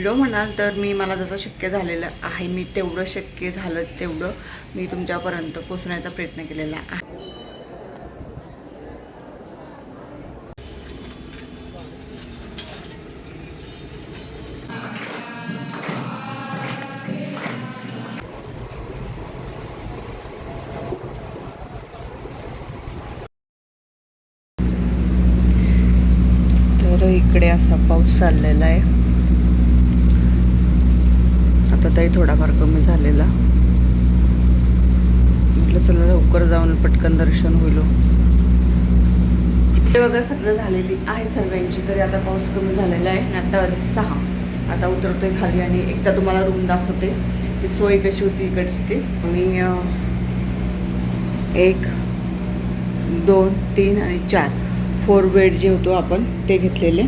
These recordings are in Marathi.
व्हिडिओ म्हणाल तर मी मला जसं शक्य झालेलं आहे मी तेवढं शक्य झालं तेवढं मी तुमच्यापर्यंत पोचण्याचा प्रयत्न केलेला आहे. तर इकडे असा पाऊस चाललेला आहे. आता तरी थोडाफार कमी झालेला. म्हटलं चला लवकर जाऊन पटकन दर्शन होईल हो. वगैरे सगळं झालेली आहे सर्वांची तरी आता पाऊस कमी झालेला आहे आणि आता सहा. आता उतरतोय खाली आणि एकदा तुम्हाला रूम दाखवते. ती सोय कशी होती इकडची ती. आणि एक दोन तीन आणि चार. फोर बेड जे होतो आपण ते घेतलेले.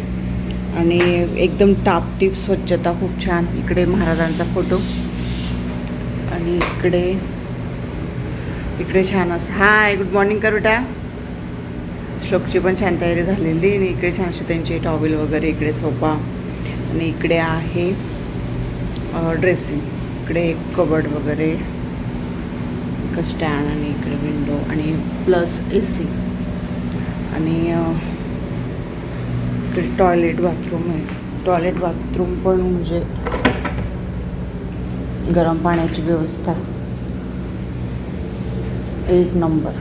आणि एकदम टापटीप स्वच्छता खूप छान. इकडे महाराजांचा फोटो आणि इकडे इकडे छान असं हाय गुड मॉर्निंग करुटा. श्लोकची पण छान तयारी झालेली आणि इकडे छान असे त्यांचे टॉवेल वगैरे इकडे सोफा आणि इकडे आहे ड्रेसिंग इकडे एक कबड वगैरे एक स्टँड आणि इकडे विंडो आणि प्लस ए सी आणि टॉयलेट बाथरूम आहे. टॉयलेट बाथरूम पण म्हणजे गरम पाण्याची व्यवस्था. एक नंबर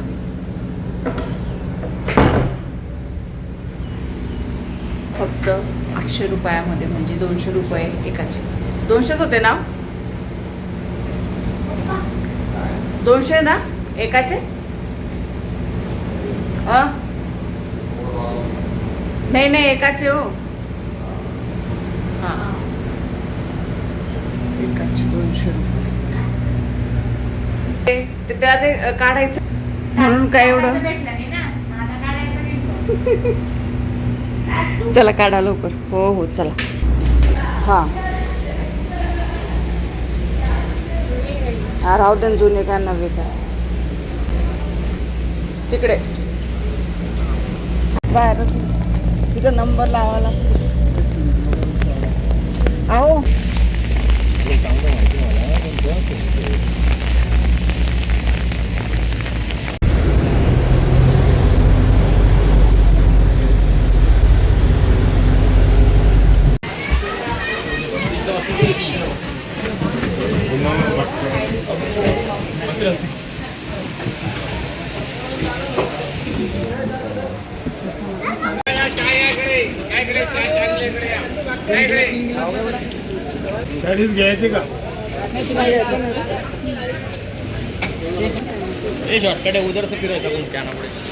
फक्त आठशे रुपयामध्ये म्हणजे दोनशे रुपये एकाचे. दोनशेच होते ना? दोनशे ना? एकाचे? हां नाही नाही एकाचे हो. हां. एकाचे दोनशे रुपये. ते ते- त्याला ते काढायचं. म्हणून काय एवढं? चला काढा लवकर. हो हो चला. हां. हा राहू दे जुने काय नवे काय. तिकडे. बाहेरच. तिथं नंबर लावा लागतो अहो चाळीस घ्यायचे का? ये शॉर्टकट है उधर से फिर ऐसा घूम के आना पड़ेगा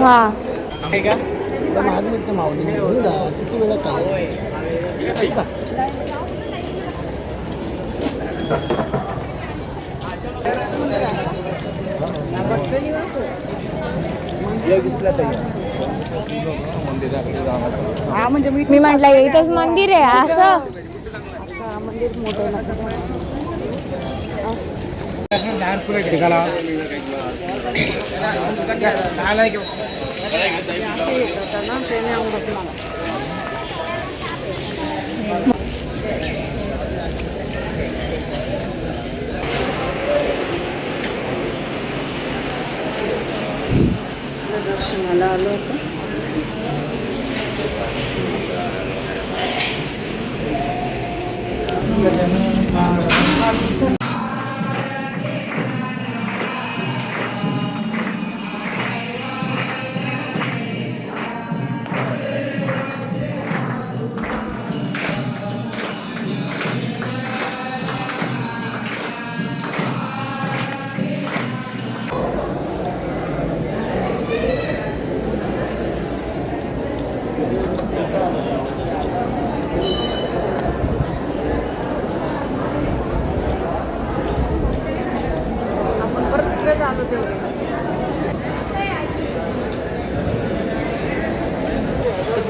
हा. किती वेळात हा म्हणजे मी मी म्हटलं इथंच मंदिर आहे असं? मंदिर मोठं ना ते नाही आवडत मला दर्शनाला आलो होतो.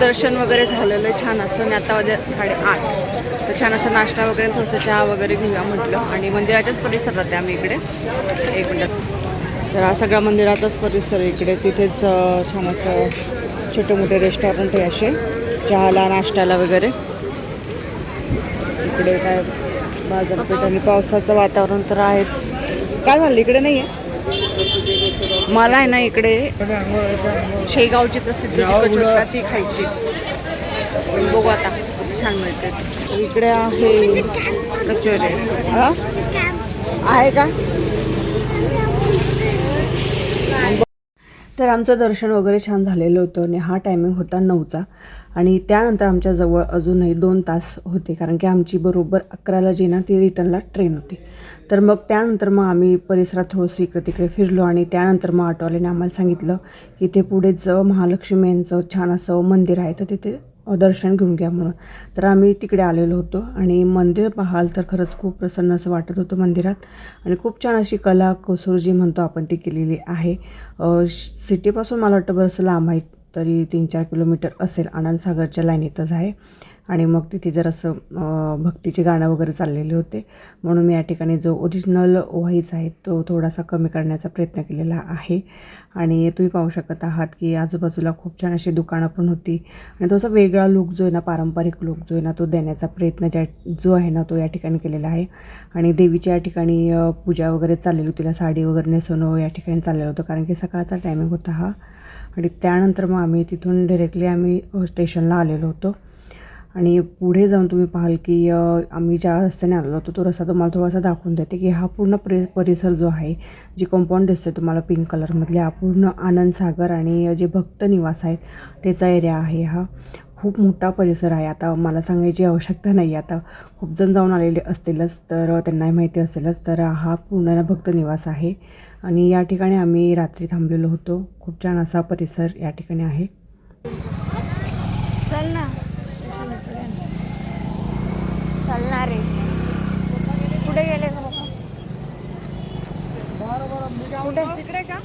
दर्शन वगैरे झालेलं आहे छान असं. आणि आता वाजे साडेआठ. तर छान असं नाश्ता वगैरे थोडंसं चहा वगैरे घेऊया म्हटलं. आणि मंदिराच्याच परिसरात आहे आम्ही इकडे. एक मिनिट. तर हा सगळा मंदिराचाच परिसर आहे इकडे. तिथेच छान असं छोटे मोठे रेस्टॉरंट आहे असे. चहाला नाश्त्याला वगैरे. इकडे काय बाजारपेठ आणि पावसाचं वातावरण तर आहेच. काय झालं? इकडे नाही आहे मला आहे ना इकडे शेगावची प्रसिद्ध आहे ती खायची. बघू आता छान मिळते. इकडे आहे कचोरी हा? आहे का? तर आमचं दर्शन वगैरे छान झालेलं होतं आणि हा टायमिंग होता नऊचा. आणि त्यानंतर आमच्याजवळ अजूनही दोन तास होते कारण की आमची बरोबर अकराला जी ना ती रिटर्नला ट्रेन होती. तर मग त्यानंतर मग आम्ही परिसरात थोडंसं इकडे तिकडे फिरलो आणि त्यानंतर मग ऑटोवाल्याने आम्हाला सांगितलं की ते पुढेच महालक्ष्मी यांचं छान असं मंदिर आहे तर तिथे दर्शन घेऊन घ्या म्हणून. तर आम्ही तिकडे आलेलो होतो आणि मंदिर पाहाल तर खरंच खूप प्रसन्न असं वाटत होतं मंदिरात. आणि खूप छान अशी कला कोसर जी म्हणतो आपण ती केलेली आहे. सिटीपासून मला वाटतं बरंच लांब आहे तरी तीन चार किलोमीटर असेल आनंदसागरच्या लाईनीतच आहे. आणि मग तिथे जर असं भक्तीचे गाणं वगैरे चाललेले होते. म्हणून मी या ठिकाणी जो ओरिजिनल व्हॉईस आहे तो थोडासा कमी करण्याचा प्रयत्न केलेला आहे. आणि तुम्ही पाहू शकत आहात की आजूबाजूला खूप छान अशी दुकानं पण होती. आणि तो असा वेगळा लुक जो आहे ना पारंपरिक लुक जो आहे ना तो देण्याचा प्रयत्न ज्या जो आहे ना तो या ठिकाणी केलेला आहे. आणि देवीच्या या ठिकाणी पूजा वगैरे चाललेली होती. तिला साडी वगैरे नेसवणं या ठिकाणी चाललेलं होतं. कारण की सकाळचा टायमिंग होता हा. आणि त्यानंतर मग आम्ही तिथून डिरेक्टली आम्ही स्टेशनला आलेलो होतो. आणि पुढे जाऊन तुम्ही पाहाल की आम्ही ज्या रस्त्याने आलो होतो तो रस्ता तुम्हाला थोडासा दाखवून देते की हा पूर्ण प्रे परिसर जो आहे जी कंपाऊंड दिसते तुम्हाला पिंक कलरमधले हा पूर्ण आनंद सागर आणि जे भक्त निवास आहेत त्याचा एरिया आहे हा. खूप मोठा परिसर आहे आता मला सांगायची आवश्यकता नाही आता. खूप जण जाऊन आलेले असतीलच तर त्यांनाही माहिती असेलच तर हा पूर्ण भक्त निवास आहे. आणि या ठिकाणी आम्ही रात्री थांबलेलो होतो. खूप छान असा परिसर या ठिकाणी आहे. चल ना. चालणार रे कुठे गेले का बाबा कुठे? तिकडे का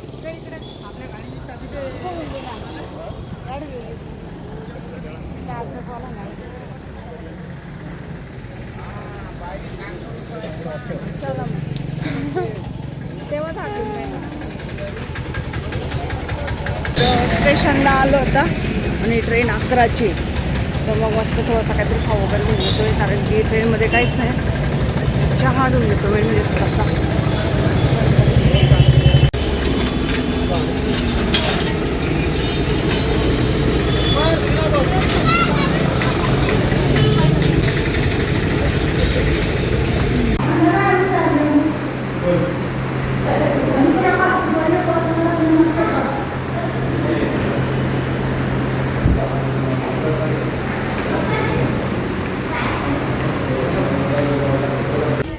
चला तेव्हा थांबून स्टेशनला आलो होता. आणि ट्रेन अकराची. तर मग मस्त थोडासा काहीतरी खाऊ वगैरे घेऊन येतोय कारण की ट्रेनमध्ये काहीच नाही. चहा घेऊन येतो वेळ म्हणजे थोडासा.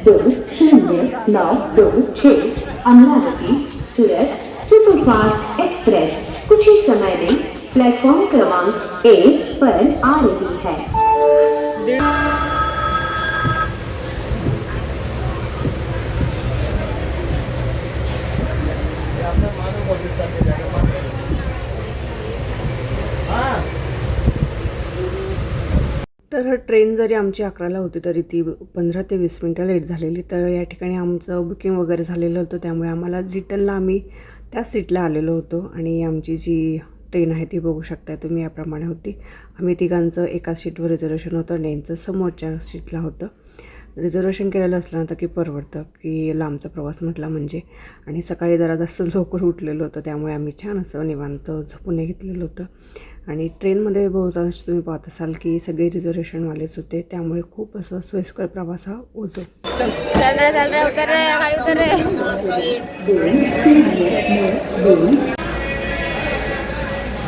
शून्य नौ दो छः अमरावती सूरत सुपरफास्ट एक्सप्रेस कुछ ही समय में प्लेटफॉर्म क्रमांक एक पर आ रही है। तर ट्रेन जरी आमची अकराला होती तरी ती पंधरा ते वीस मिनटं लेट झालेली. तर या ठिकाणी आमचं बुकिंग वगैरे झालेलं होतं. त्यामुळे आम्हाला रिटर्नला आम्ही त्याच सीटला आलेलो होतो. आणि आमची जी ट्रेन आहे ती बघू शकताय तुम्ही याप्रमाणे होती. आम्ही तिघांचं एका सीटवर रिझर्वेशन होतं आणि यांचं समोरच्या सीटला होतं. रिझर्वेशन केलेलं असलं ना तर की परवडतं की लांबचा प्रवास म्हटला म्हणजे. आणि सकाळी जरा जास्त लवकर उठलेलं होतं त्यामुळे आम्ही छान असं निवांत झोपून घेतलेलं होतं. आणि ट्रेनमध्ये बहुतांश तुम्ही पाहत असाल की सगळे रिझर्वेशनवालेच होते त्यामुळे खूप असं सोयीस्कर प्रवास हा होतो.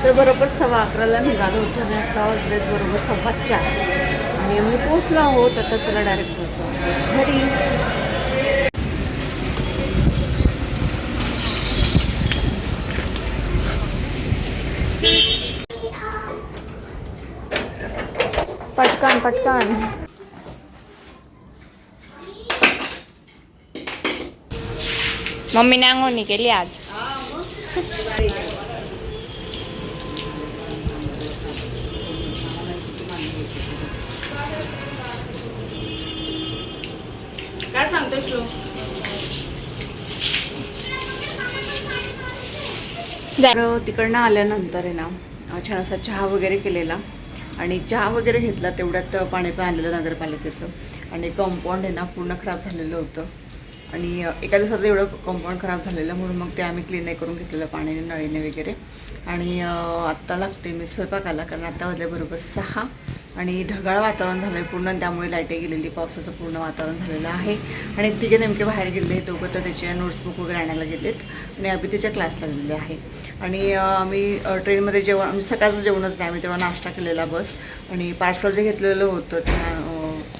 तर बरोबर सव्वा अकराला निघालो होतो बरोबर सव्वा चार. आणि आम्ही पोचलो आहोत आता चला डायरेक्ट पोचलो घरी. पटकन पटकन. मम्मीने आंघोळणी केली आज? तर तिकडनं आल्यानंतर आहे ना छान असा चहा वगैरे केलेला. आणि चहा वगैरे घेतला तेवढ्यात पाणी पण आलेलं नगरपालिकेचं. आणि कंपाऊंड आहे ना पूर्ण खराब झालेलं होतं. आणि एका दिवसात एवढं कंपाऊंड खराब झालेलं म्हणून मग ते आम्ही क्लीन करून घेतलेलं पाण्याने नळीने वगैरे. आणि आत्ता लागते मी स्वयंपाकाला कारण आत्ता वाजले बरोबर सहा. आणि ढगाळ वातावरण झालं आहे पूर्ण त्यामुळे लाईटे गेलेली पावसाचं पूर्ण वातावरण झालेलं आहे. आणि तिघे नेमके बाहेर गेले दोघं तर त्याच्या नोट्सबुक वगैरे आणायला गेलेत. आणि आम्ही तिच्या क्लासला गेलेले आहे. आणि आम्ही ट्रेनमध्ये जेवण आम्ही सकाळचं जेवणच नाही आम्ही तेव्हा नाश्ता केलेला बस. आणि पार्सल जे घेतलेलं होतं त्या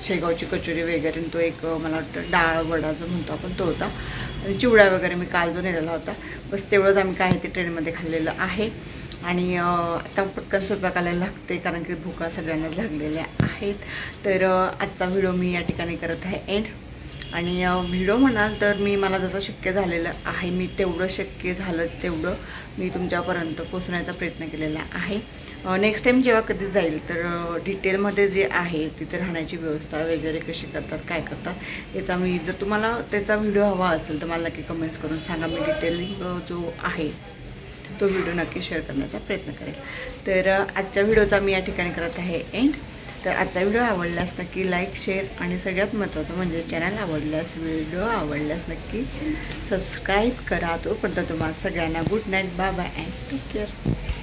शेगावची कचोरी वगैरे आणि तो एक मला वाटतं डाळ वडा जो म्हणतो आपण तो होता. आणि चिवडा वगैरे मी काल जो नेलेला होता. बस तेवढंच आम्ही काय ते ट्रेनमध्ये खाल्लेलं आहे. आणि आता पटकन स्वयंपाकाला लागते कारण की भुका सगळ्यांनाच लागलेल्या आहेत. तर आजचा व्हिडिओ मी या ठिकाणी करत आहे एंड आणि व्हिडिओ म्हणाल तर मी मला जसं शक्य झालेलं आहे मी तेवढं शक्य झालं तेवढं मी तुमच्यापर्यंत पोचण्याचा प्रयत्न केलेला आहे. नेक्स्ट टाईम जेव्हा कधी जाईल तर डिटेलमध्ये जे आहे तिथे राहण्याची व्यवस्था वगैरे कशी करतात काय करतात याचा मी जर तुम्हाला त्याचा व्हिडिओ हवा असेल तर मला नक्की कमेंट्स करून सांगा. मी डिटेलिंग जो आहे तो व्हिडिओ नक्की शेअर करण्याचा प्रयत्न करेल. तर आजच्या व्हिडिओचा मी या ठिकाणी करत आहे एंड तर आजचा व्हिडिओ आवडलास नक्की लाईक शेअर आणि सगळ्यात महत्त्वाचं म्हणजे चॅनल आवडल्यास व्हिडिओ आवडल्यास नक्की सबस्क्राईब करा. तोपर्यंत तुम्हाला सगळ्यांना good night bye bye and take care